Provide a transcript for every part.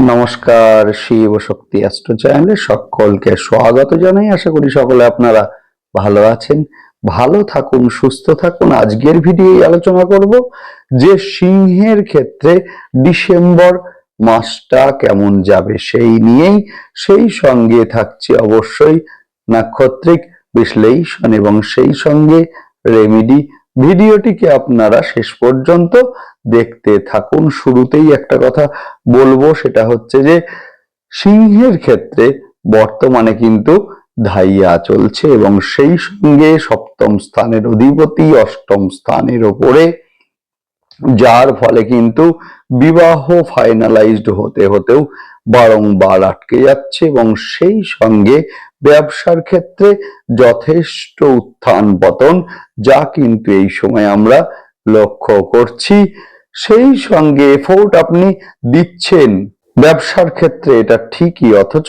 নমস্কার, শিব শক্তি অ্যাস্ট্রো চ্যানেলে সকলকে স্বাগত জানাই। আশা করি সকলে আপনারা ভালো আছেন। ভালো থাকুন, সুস্থ থাকুন। আজকের ভিডিও আলোচনা করব যে সিংহের ক্ষেত্রে ডিসেম্বর মাসটা কেমন যাবে সেই নিয়েই। সেই সঙ্গে থাকছে অবশ্যই নাক্ষত্রিক বিশ্লেষণ এবং সেই সঙ্গে রেমিডি ভিডিওটিকে আপনারা শেষ পর্যন্ত দেখতে থাকুন। শুরুতেই একটা কথা বলব, সেটা হচ্ছে যে, সিংহের ক্ষেত্রে বর্তমানে কিন্তু ধাইয়া চলছে এবং সেই সঙ্গে সপ্তম স্থানের অধিপতি, অষ্টম স্থানের ওপরে, যার ফলে কিন্তু বিবাহ ফাইনালাইজড হতে হতেও বারংবার আটকে যাচ্ছে এবং সেই সঙ্গে ব্যবসার ক্ষেত্রে যথেষ্ট উত্থান পতন, যা কিন্তু এই সময় আমরা লক্ষ্য করছি। সেই সঙ্গে এফোর্ট আপনি দিচ্ছেন। ব্যবসার ক্ষেত্রে এটা ঠিকই, অথচ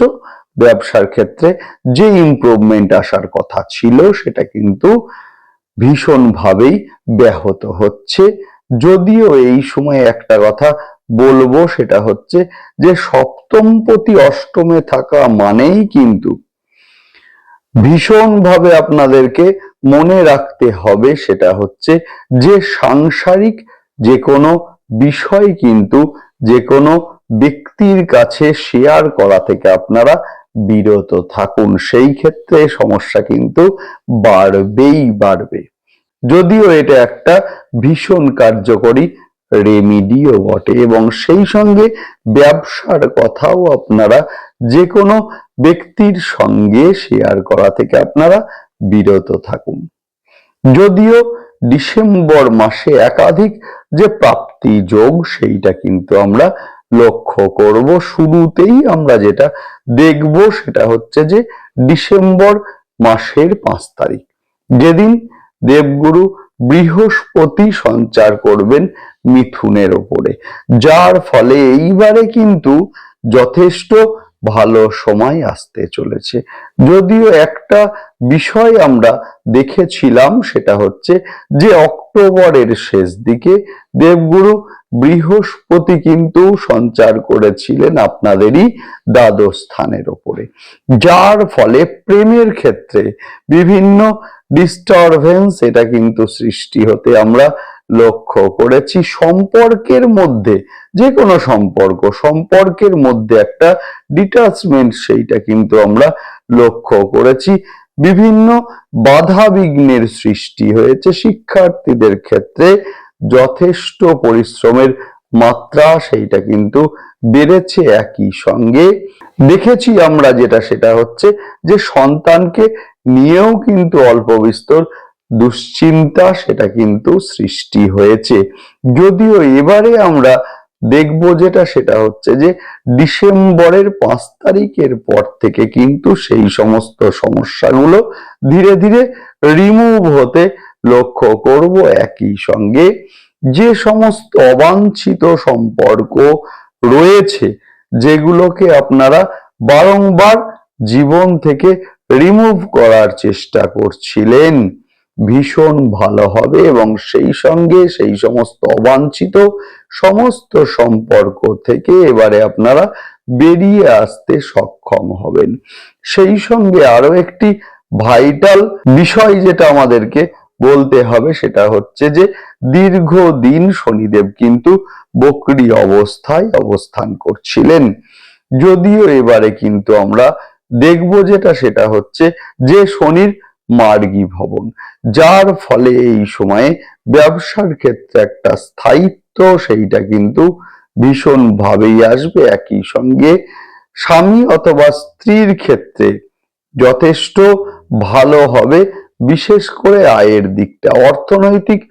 ব্যবসার ক্ষেত্রে যে ইমপ্রুভমেন্ট আসার কথা ছিল, সেটা কিন্তু ভীষণভাবেই ব্যাহত হচ্ছে। যদিও এই সময় একটা কথা বলব সেটা হচ্ছে যে সপ্তমপতি অষ্টমে থাকা মানেই কিন্তু ভীষণভাবে আপনাদেরকে মনে রাখতে হবে সেটা হচ্ছে যে সাংসারিক যে কোনো বিষয় কিন্তু যে কোনো ব্যক্তির কাছে শেয়ার করা থেকে আপনারা বিরত থাকুন। সেই ক্ষেত্রে সমস্যা কিন্তু বাড়বেই বাড়বে। যদিও এটা একটা ভীষণ কার্যকরী রেমিডিও বটে এবং সেই সঙ্গে ব্যবসার কথাও আপনারা যে কোনো ব্যক্তির সঙ্গে শেয়ার করা থেকে আপনারা বিরত থাকুন। যদিও ডিসেম্বর মাসে একাধিক যে প্রাপ্তি যোগ, সেইটা কিন্তু আমরা লক্ষ্য করব। শুরুতেই আমরা যেটা দেখব, সেটা হচ্ছে যে ডিসেম্বর মাসের পাঁচ তারিখ। যেদিন দেবগুরু বৃহস্পতি সঞ্চার করবেন মিথুনের ওপরে যার ফলে এইবারে কিন্তু যথেষ্ট ভালো সময় আসতে চলেছে। যদিও একটা বিষয় আমরা দেখেছিলাম, সেটা হচ্ছে যে অক্টোবরের শেষ দিকে দেবগুরু বৃহস্পতি কিন্তু সঞ্চার করেছিলেন আপনাদেরই দ্বাদশ স্থানের ওপরে যার ফলে প্রেমের ক্ষেত্রে বিভিন্ন ডিস্টারবেন্স এটা কিন্তু সৃষ্টি হতে আমরা লক্ষ্য করেছি সম্পর্কের মধ্যে যে কোনো সম্পর্ক, সম্পর্কের মধ্যে একটা ডিটাচমেন্ট সেইটা কিন্তু আমরা লক্ষ্য করেছি। বিভিন্ন বাধা বিঘ্নের সৃষ্টি হয়েছে শিক্ষার্থীদের ক্ষেত্রে, যথেষ্ট পরিশ্রমের মাত্রা সেইটা কিন্তু বেড়েছে একই সঙ্গে। দেখেছি আমরা যেটা, সেটা হচ্ছে যে সন্তানকে নিয়েও কিন্তু অল্প বিস্তর দুশ্চিন্তা সেটা কিন্তু সৃষ্টি হয়েছে। যদিও এবারে আমরা দেখব যেটা, সেটা হচ্ছে যে ডিসেম্বরের পাঁচ তারিখের পর থেকে কিন্তু সেই সমস্ত সমস্যাগুলো ধীরে ধীরে রিমুভ হতে লক্ষ্য করব একই সঙ্গে। যে সমস্ত অবাঞ্ছিত সম্পর্ক রয়েছে, যেগুলোকে আপনারা বারংবার জীবন থেকে রিমুভ করার চেষ্টা করছিলেন। ভীষণ ভালো হবে এবং সেই সঙ্গে সেই সমস্ত অবাঞ্ছিত সমস্ত সম্পর্ক থেকে এবারে আপনারা বেরিয়ে আসতে সক্ষম হবেন। সেই সঙ্গে আরও একটি ভাইটাল বিষয় যেটা আমাদেরকে বলতে হবে সেটা হচ্ছে যে দীর্ঘদিন শনিদেব কিন্তু বকরি অবস্থায় অবস্থান করছিলেন। যদিও এবারে কিন্তু আমরা দেখব যেটা, সেটা হচ্ছে যে শনির মার্গী ভবন। যার ফলে এই সময়ে ব্যবসার ক্ষেত্রে একটা স্থায়িত্ব, সেইটা কিন্তু ভীষণ ভাবেই আসবে। একই সঙ্গে স্বামী অথবা স্ত্রীর ক্ষেত্রে যথেষ্ট ভালো হবে। বিশেষ করে আয়ের দিকটা, অর্থনৈতিক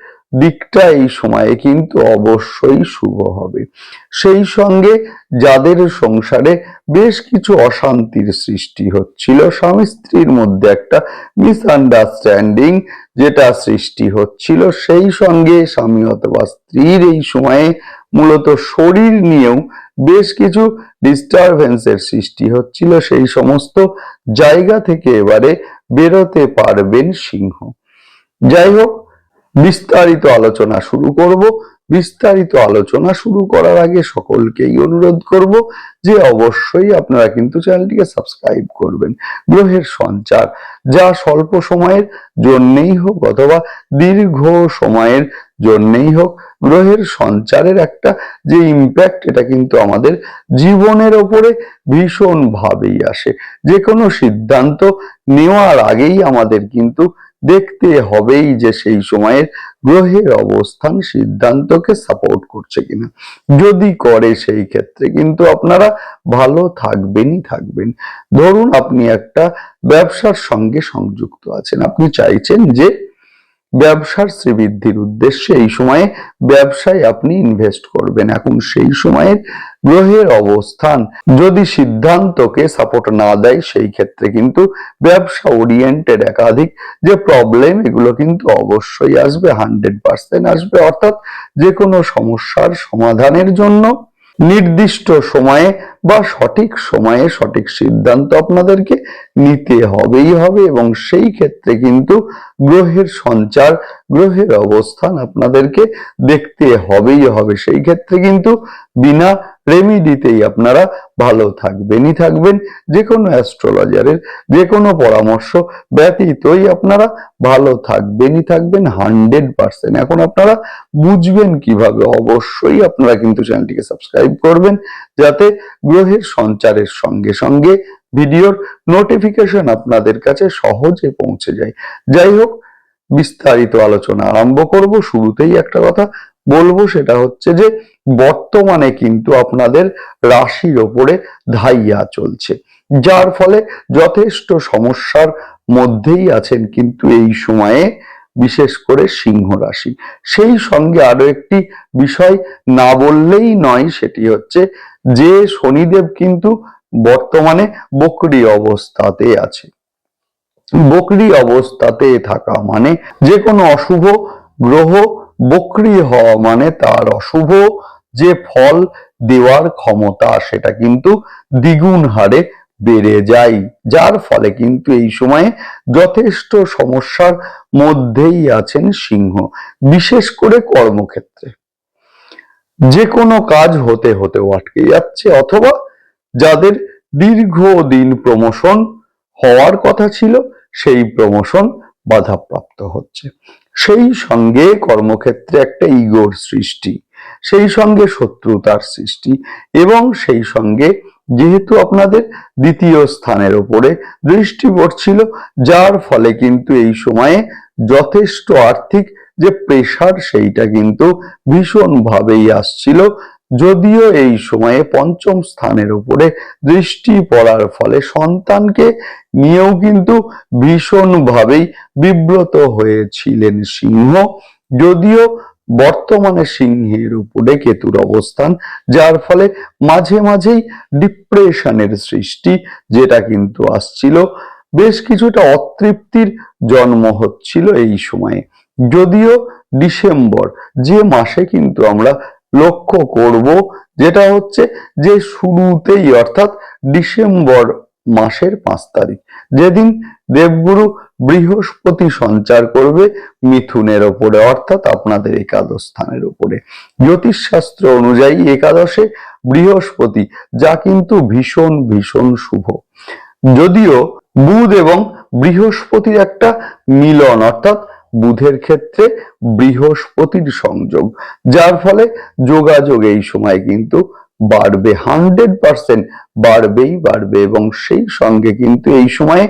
দিকটা এই সময়ে কিন্তু অবশ্যই শুভ হবে। সেই সঙ্গে যাদের সংসারে বেশ কিছু অশান্তির সৃষ্টি হচ্ছিল, স্বামী স্ত্রীর মধ্যে একটা মিসআন্ডারস্ট্যান্ডিং যেটা সৃষ্টি হচ্ছিল, সেই সঙ্গে স্বামী অথবা স্ত্রীর এই সময়ে মূলত শরীর নিয়েও বেশ কিছু ডিস্টারবেন্সের সৃষ্টি হচ্ছিল। সেই সমস্ত জায়গা থেকে এবারে বেরোতে পারবেন সিংহ। যাই হোক বিস্তারিত আলোচনা শুরু করব। বিস্তারিত আলোচনা শুরু করার আগে সকলকেই অনুরোধ করব যে অবশ্যই আপনারা কিন্তু চ্যানেলটিকে সাবস্ক্রাইব করবেন। গ্রহের সঞ্চার যা স্বল্প সময়ের জন্যেই হোক অথবা দীর্ঘ সময়ের জন্যেই হোক, গ্রহের সঞ্চারের একটা যে ইম্প্যাক্ট এটা কিন্তু আমাদের জীবনের ওপরে ভীষণভাবেই আসে। যে কোনো সিদ্ধান্ত নেওয়ার আগেই আমাদের কিন্তু দেখতে হবেই যে সেই সময়ের গ্রহের অবস্থান সিদ্ধান্তকে সাপোর্ট করছে কিনা। যদি করে সেই ক্ষেত্রে কিন্তু আপনারা ভালো থাকবেনই থাকবেন। ধরুন আপনি একটা ব্যবসার সঙ্গে সংযুক্ত আছেন, আপনি চাইছেন যে ব্যবসার শ্রীবৃদ্ধির উদ্দেশ্যে এই সময়ে ব্যবসায় আপনি ইনভেস্ট করবেন। এখন সেই সময়ের গ্রহের অবস্থান, যদি সিদ্ধান্তকে সাপোর্ট না দেয়, সেই ক্ষেত্রে কিন্তু ব্যবসা ওরিয়েন্টেড একাধিক যে প্রবলেম এগুলো কিন্তু অবশ্যই আসবে হান্ড্রেড পার্সেন্ট আসবে। অর্থাৎ যে কোনো সমস্যার সমাধানের জন্য নির্দিষ্ট সময়ে বা সঠিক সময়ে সঠিক সিদ্ধান্ত আপনাদেরকে নিতে হবেই হবে এবং সেই ক্ষেত্রে কিন্তু গ্রহের সঞ্চার, গ্রহের অবস্থান আপনাদেরকে দেখতে হবেই হবে। সেই ক্ষেত্রে কিন্তু বিনা রেমিডিতেই আপনারা ভালো থাকবেনই থাকবেন। যে কোনো অ্যাস্ট্রোলজারের যে কোনো পরামর্শ ব্যতীতই আপনারা ভালো থাকবেনই থাকবেন হান্ড্রেড পার্সেন্ট এখন আপনারা বুঝবেন কীভাবে অবশ্যই আপনারা কিন্তু চ্যানেলটিকে সাবস্ক্রাইব করবেন, যাতে গ্রহের সঞ্চারের সঙ্গে সঙ্গে ভিডিওর নোটিফিকেশন আপনাদের কাছে সহজে পৌঁছে যায়। যাই হোক, বিস্তারিত আলোচনা আরম্ভ করব। শুরুতেই একটা কথা বলব, সেটা হচ্ছে যে বর্তমানে কিন্তু আপনাদের রাশির ওপরে ধাইয়া চলছে। যার ফলে যথেষ্ট সমস্যার মধ্যেই আছেন কিন্তু এই সময়ে, বিশেষ করে সিংহ রাশি। সেই সঙ্গে আরও একটি বিষয় না বললেই নয়, সেটি হচ্ছে যে শনিদেব কিন্তু বর্তমানে বকরি অবস্থাতে আছে। বকরি অবস্থাতে থাকা মানে যে কোনো অশুভ গ্রহ বকরি হওয়া মানে তার অশুভ যে ফল দেওয়ার ক্ষমতা সেটা কিন্তু দ্বিগুণ হারে বেড়ে যায়। যার ফলে কিন্তু এই সময়ে যথেষ্ট সমস্যার মধ্যেই আছেন সিংহ, বিশেষ করে কর্মক্ষেত্রে। যে কোনো কাজ হতে হতে আটকে যাচ্ছে, অথবা যাদের দীর্ঘদিন প্রমোশন হওয়ার কথা ছিল, সেই প্রমোশন বাধাপ্রাপ্ত হচ্ছে। সেই সঙ্গে কর্মক্ষেত্রে একটা ইগোর সৃষ্টি। সেই সঙ্গে শত্রুতার সৃষ্টি এবং সেই সঙ্গে যেহেতু আপনাদের দ্বিতীয় স্থানের উপরে দৃষ্টি পড়ছিল, যার ফলে কিন্তু এই সময়ে যথেষ্ট আর্থিক যে প্রেশার সেইটা কিন্তু ভীষণভাবেই আসছিল। যদিও এই সময়ে পঞ্চম স্থানের উপরে দৃষ্টি পড়ার ফলে সন্তানকে নিয়েও কিন্তু ভীষণভাবেই বিব্রত হয়েছিলেন সিংহ। যদিও বর্তমানে সিংহের উপরে কেতুর অবস্থান, যার ফলে মাঝে মাঝেই ডিপ্রেশনের সৃষ্টি যেটা কিন্তু আসছিল। বেশ কিছুটা অতৃপ্তির জন্ম হচ্ছিল এই সময়ে। যদিও ডিসেম্বর, যে মাসে কিন্তু আমরা লক্ষ্য করব, যেটা হচ্ছে যে শুরুতেই অর্থাৎ ডিসেম্বর মাসের পাঁচ তারিখ। যেদিন দেবগুরু বৃহস্পতি সঞ্চার করবে মিথুনের ওপরে, অর্থাৎ আপনাদের একাদশ স্থানের উপরে জ্যোতিষশাস্ত্র অনুযায়ী একাদশে বৃহস্পতি, যা কিন্তু ভীষণ ভীষণ শুভ। যদিও বুধ এবং বৃহস্পতির একটা মিলন, অর্থাৎ বুধের ক্ষেত্রে বৃহস্পতির সংযোগ, যার ফলে যোগাযোগ এই সময় কিন্তু বাড়বে, হান্ড্রেড পার্সেন্ট বাড়বেই বাড়বে এবং সেই সঙ্গে কিন্তু এই সময়ে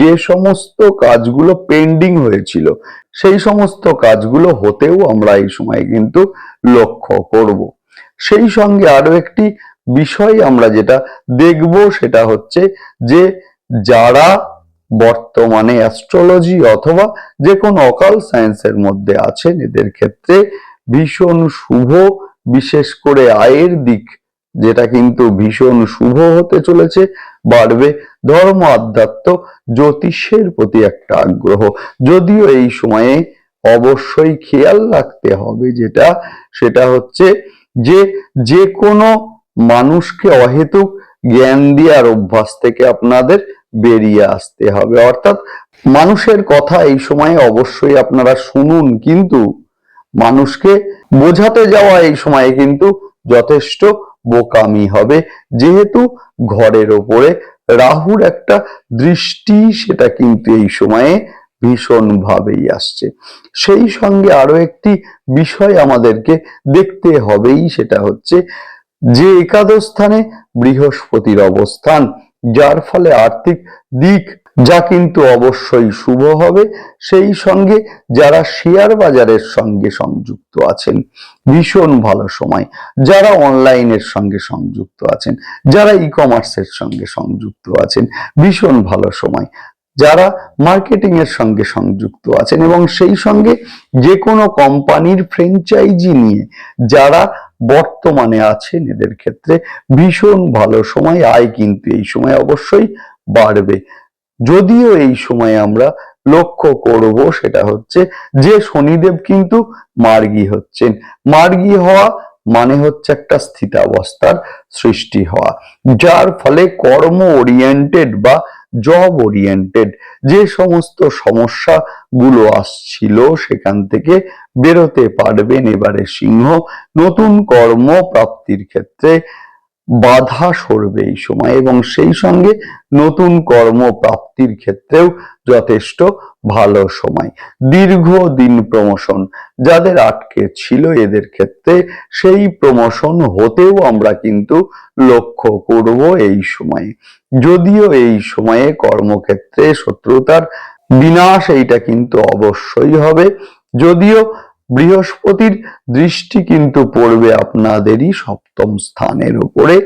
যে সমস্ত কাজগুলো পেন্ডিং হয়েছিল, সেই সমস্ত কাজগুলো হতেও আমরা এই সময় কিন্তু লক্ষ্য করব। সেই সঙ্গে আরও একটি বিষয় আমরা যেটা দেখব সেটা হচ্ছে যে যারা বর্তমানে অ্যাস্ট্রোলজি অথবা যে কোনো অকাল সায়েন্সের মধ্যে আছেন, এদের ক্ষেত্রে ভীষণ শুভ, বিশেষ করে আয়ের দিক, যেটা কিন্তু ভীষণ শুভ হতে চলেছে, বাড়বে ধর্ম আধ্যাত্ম জ্যোতিষের প্রতি একটা আগ্রহ। যদিও এই সময়ে অবশ্যই খেয়াল রাখতে হবে যেটা, সেটা হচ্ছে যে যে কোনো মানুষকে অহেতুক জ্ঞান দেওয়ার অভ্যাস থেকে আপনাদের বেরিয়ে আসতে হবে। অর্থাৎ মানুষের কথা এই সময়ে অবশ্যই আপনারা শুনুন, কিন্তু মানুষকে বোঝাতে যাওয়া এই সময়ে কিন্তু যথেষ্ট বোকামি হবে। যেহেতু ঘরের ওপরে রাহুর একটা দৃষ্টি সেটা কিন্তু এই সময়ে ভীষণ ভাবেই আসছে। সেই সঙ্গে আরও একটি বিষয় আমাদেরকে দেখতে হবেই, সেটা হচ্ছে যে একাদশ স্থানে বৃহস্পতির অবস্থান। যার ফলে আর্থিক দিক যা কিন্তু অবশ্যই শুভ হবে, সেই সঙ্গে যারা শেয়ার বাজারের সঙ্গে সংযুক্ত আছেন, ভীষণ ভালো সময়। যারা অনলাইনের সঙ্গে সংযুক্ত আছেন, যারা ই কমার্সের সঙ্গে সংযুক্ত আছেন, ভীষণ ভালো সময়। যারা মার্কেটিং এর সঙ্গে সংযুক্ত আছেন এবং সেই সঙ্গে যে কোনো কোম্পানির ফ্র্যাঞ্চাইজি নিয়ে যারা বর্তমানে আছেন এদের ক্ষেত্রে ভীষণ ভালো সময়, আয় কিন্তু এই সময় অবশ্যই বাড়বে। যদিও এই সময়ে আমরা লক্ষ্য করব সেটা হচ্ছে যে শনিদেব কিন্তু মার্গী হচ্ছেন। মার্গী হওয়া মানে হচ্ছে একটা স্থিতাবস্থার সৃষ্টি হওয়া, যার ফলে কর্ম ওরিয়েন্টেড বা জব ওরিয়েন্টেড যে সমস্ত সমস্যা গুলো আসছিল সেখান থেকে বেরোতে পারবেন এবারে সিংহ। নতুন কর্ম প্রাপ্তির ক্ষেত্রে বাধা সরবে এই সময় এবং সেই সঙ্গে নতুন কর্ম প্রাপ্তির ক্ষেত্রেও যথেষ্ট ভালো সময়। দীর্ঘ দিন প্রমোশন যাদের আটকে ছিল এদের ক্ষেত্রে সেই প্রমোশন হতেও আমরা কিন্তু লক্ষ্য করব এই সময়ে। যদিও এই সময়ে কর্মক্ষেত্রে শত্রুতার বিনাশ এইটা কিন্তু অবশ্যই হবে। যদিও বৃহস্পতির দৃষ্টি কিন্তু পড়বে আপনাদেরই সপ্তম স্থানের উপরে।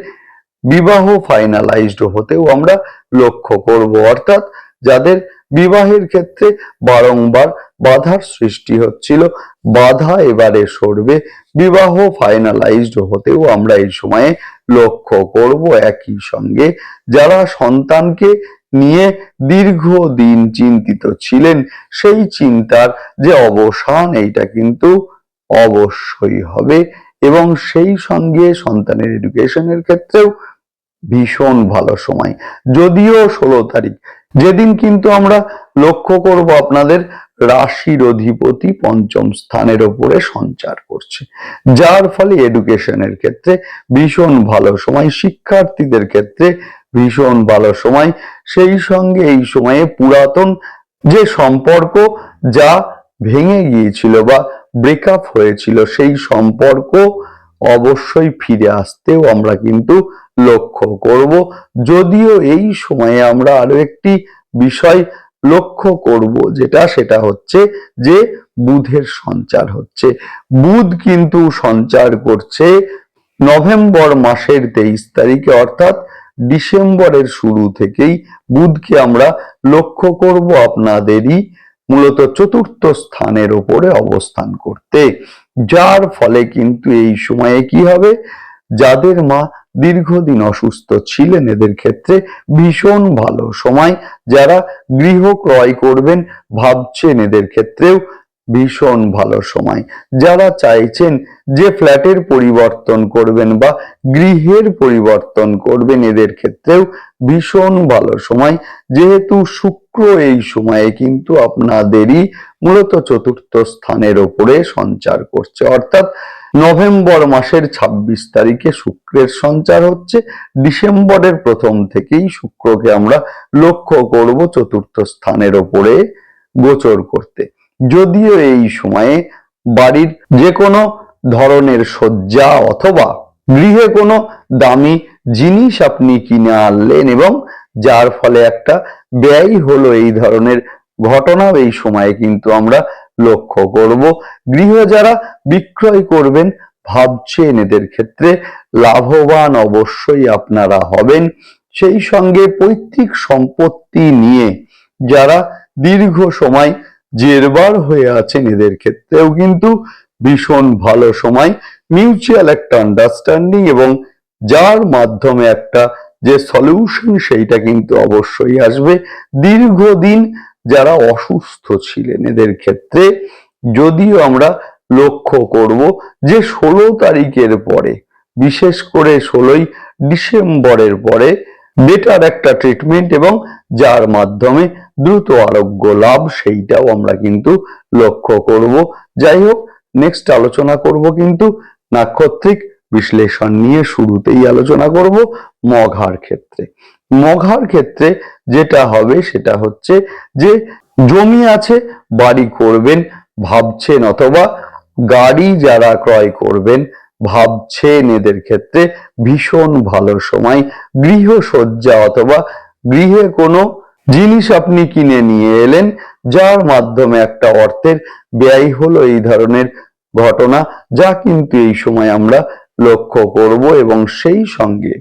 বিবাহ ফাইনালাইজড হতেও আমরা লক্ষ্য করব। অর্থাৎ যাদের বিবাহের ক্ষেত্রে বারংবার বাধার সৃষ্টি হচ্ছিল, বাধা এবারে সরবে। বিবাহ ফাইনালাইজড হতেও আমরা এই সময়ে লক্ষ্য করব একই সঙ্গে। যারা সন্তানকে নিয়ে দীর্ঘদিন চিন্তিত ছিলেন, সেই চিন্তার যে অবসান, এইটা কিন্তু অবশ্যই হবে। এবং সেই সঙ্গে সন্তানের এডুকেশনের ক্ষেত্রেও ভীষণ ভালো সময়। যদিও ষোলো তারিখ, যেদিন কিন্তু আমরা লক্ষ্য করব আপনাদের রাশির অধিপতি পঞ্চম স্থানের ওপরে সঞ্চার করছে, যার ফলে এডুকেশনের ক্ষেত্রে ভীষণ ভালো সময়, শিক্ষার্থীদের ক্ষেত্রে ভীষণ ভালো সময়, সেই সঙ্গে এই সময়ে পুরাতন যে সম্পর্ক যা ভেঙে গিয়েছিল বা ব্রেকআপ হয়েছিল, সেই সম্পর্ক অবশ্যই ফিরে আসতেও আমরা কিন্তু লক্ষ্য করব। যদিও এই সময়ে আমরা আরও একটি বিষয় লক্ষ্য করব যেটা, সেটা হচ্ছে যে বুধের সঞ্চার হচ্ছে। বুধ কিন্তু সঞ্চার করছে নভেম্বর মাসের তেইশ তারিখে, অর্থাৎ ডিসেম্বরের শুরু থেকেই বুধকে আমরা লক্ষ্য করব। আপনাদেরই মূলত চতুর্থ স্থানের ওপরে অবস্থান করতে। যার ফলে কিন্তু এই সময়ে কি হবে? যাদের মা দীর্ঘদিন অসুস্থ ছিলেন, এদের ক্ষেত্রে ভীষণ ভালো সময়। যারা গৃহ ক্রয় করবেন, ভাবছেন এদের ক্ষেত্রেও ভীষণ ভালো সময়। যারা চাইছেন যে ফ্ল্যাটের পরিবর্তন করবেন বা গৃহের পরিবর্তন করবেন, এদের ক্ষেত্রেও ভীষণ ভালো সময়। যেহেতু শুক্র এই সময়ে কিন্তু আপনাদেরই মূলত চতুর্থ স্থানের ওপরে সঞ্চার করছে। অর্থাৎ নভেম্বর মাসের ২৬ তারিখে শুক্রের সঞ্চার হচ্ছে। ডিসেম্বরের প্রথম থেকেই শুক্রকে আমরা লক্ষ্য করব চতুর্থ স্থানের ওপরে গোচর করতে। যদিও এই সময়ে বাড়ির যে কোনো ধরনের শয্যা অথবা গৃহে কোনো দামি জিনিস আপনি কিনে আনলেন এবং যার ফলে একটা ব্যয় হলো এই ধরনের ঘটনাও এই সময়ে কিন্তু আমরা লক্ষ্য করব। গৃহ যারা বিক্রয় করবেন, ভাবছেন এদের ক্ষেত্রে লাভবান অবশ্যই আপনারা হবেন। সেই সঙ্গে পৈতৃক সম্পত্তি নিয়ে যারা দীর্ঘ সময় জেরবার হয়ে আছেন এদের ক্ষেত্রেও কিন্তু ভীষণ ভালো সময়। মিউচুয়াল একটা আন্ডারস্ট্যান্ডিং এবং যার মাধ্যমে একটা যে সলিউশন সেইটা কিন্তু অবশ্যই আসবে। দীর্ঘদিন যারা অসুস্থ ছিলেন এদের ক্ষেত্রে যদিও আমরা লক্ষ্য করব যে ষোলো তারিখের পরে, বিশেষ করে ষোলোই ডিসেম্বরের পরে বেটার একটা ট্রিটমেন্ট এবং যার মাধ্যমে দ্রুত আরোগ্য লাভ, সেইটাও আমরা কিন্তু লক্ষ্য করব। যাই হোক নেক্সট আলোচনা করব কিন্তু নাক্ষত্রিক বিশ্লেষণ নিয়ে শুরুতেই আলোচনা করব মঘার ক্ষেত্রে। মঘার ক্ষেত্রে যেটা হবে, সেটা হচ্ছে যে জমি আছে, বাড়ি করবেন, ভাবছেন অথবা গাড়ি যারা ক্রয় করবেন ভাবছেন এদের ক্ষেত্রে ভীষণ ভালো সময়, গৃহসজ্জা অথবা গৃহে কোনো জিনিস আপনি কিনে নিয়ে এলেন, যার মাধ্যমে একটা অর্থের ব্যয় হলো এই ধরনের ঘটনা, যা কিন্তু এই সময় আমরা লক্ষ্য করব এবং সেই সঙ্গে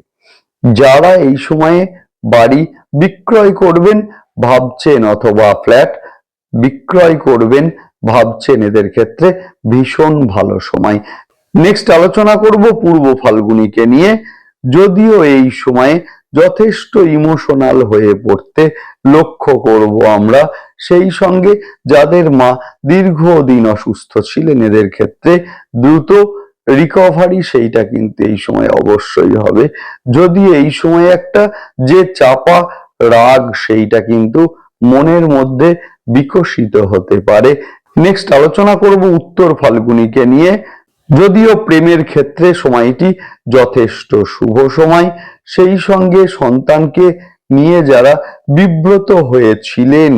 যারা এই সময়ে বাড়ি বিক্রয় করবেন, ভাবছেন অথবা ফ্ল্যাট বিক্রয় করবেন, ভাবছেন এদের ক্ষেত্রে ভীষণ ভালো সময়। নেক্সট আলোচনা করব পূর্ব ফাল্গুনিকে নিয়ে। যদিও এই সময়ে যথেষ্ট ইমোশনাল হয়ে পড়তে লক্ষ্য করব আমরা, সেই সঙ্গে যাদের মা দীর্ঘদিন অসুস্থ ছিলেন এদের ক্ষেত্রে দ্রুত রিকভারি সেইটা কিন্তু এই সময় অবশ্যই হবে। যদি এই সময় একটা যে চাপা রাগ সেইটা কিন্তু মনের মধ্যে বিকশিত হতে পারে। নেক্সট আলোচনা করব উত্তর ফাল্গুনিকে নিয়ে। যদিও প্রেমের ক্ষেত্রে সময়টি যথেষ্ট শুভ সময়, সেই সঙ্গে সন্তানকে নিয়ে যারা বিব্রত হয়েছিলেন,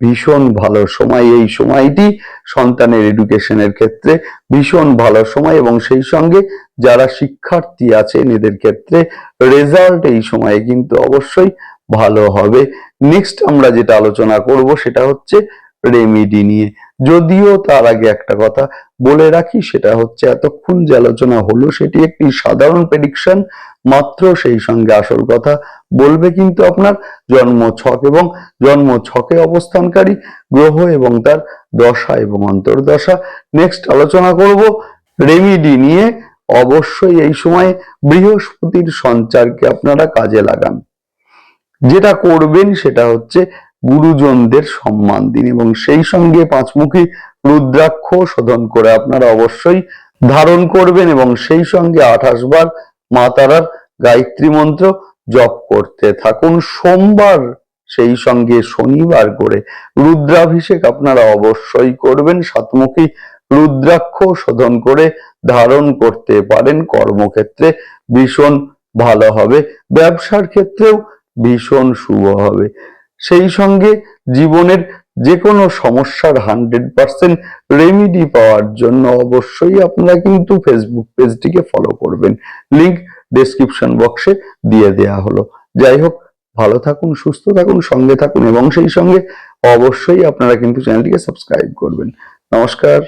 ভীষণ ভালো সময় এই সময়টি। সন্তানের এডুকেশনের ক্ষেত্রে ভীষণ ভালো সময় এবং সেই সঙ্গে যারা শিক্ষার্থী আছেন, এদের ক্ষেত্রে রেজাল্ট এই সময়ে কিন্তু অবশ্যই ভালো হবে। নেক্সট আমরা যেটা আলোচনা করব সেটা হচ্ছে রেমিডি নিয়ে। যদিও তার আগে একটা কথা বলে রাখি, সেটা হচ্ছে এতক্ষণ যে আলোচনা হলো, সেটি একটি সাধারণ প্রেডিকশন মাত্র সেই সঙ্গে আসল কথা বলবে কিন্তু আপনার জন্ম ছক এবং জন্ম ছকে অবস্থানকারী গ্রহ এবং তার দশা এবং অন্তর্দশা। নেক্সট আলোচনা করব রেমিডি নিয়ে। অবশ্যই এই সময়ে বৃহস্পতির সঞ্চারকে আপনারা কাজে লাগান। যেটা করবেন সেটা হচ্ছে গুরুজনদের সম্মান দিন এবং সেই সঙ্গে পাঁচমুখী রুদ্রাক্ষ শোধন করে আপনারা অবশ্যই ধারণ করবেন এবং সেই সঙ্গে আঠাশ বার মা তারার গায়ত্রী মন্ত্র জপ করতে থাকুন। সোমবার সেই সঙ্গে শনিবার করে রুদ্রাভিষেক আপনারা অবশ্যই করবেন। সাতমুখী রুদ্রাক্ষ শোধন করে ধারণ করতে পারেন। কর্মক্ষেত্রে ভীষণ ভালো হবে। ব্যবসার ক্ষেত্রেও ভীষণ শুভ হবে। সেই সঙ্গে জীবনের যে কোনো সমস্যার হান্ড্রেড পার্সেন্ট রেমিডি পাওয়ার জন্য অবশ্যই আপনারা কিন্তু ফেসবুক পেজটিকে ফলো করবেন। লিংক ডেসক্রিপশন বক্সে দিয়ে দেয়া হলো। যাই হোক, ভালো থাকুন, সুস্থ থাকুন, সঙ্গে থাকুন এবং সেই সঙ্গে অবশ্যই আপনারা কিন্তু চ্যানেলটিকে সাবস্ক্রাইব করবেন। নমস্কার।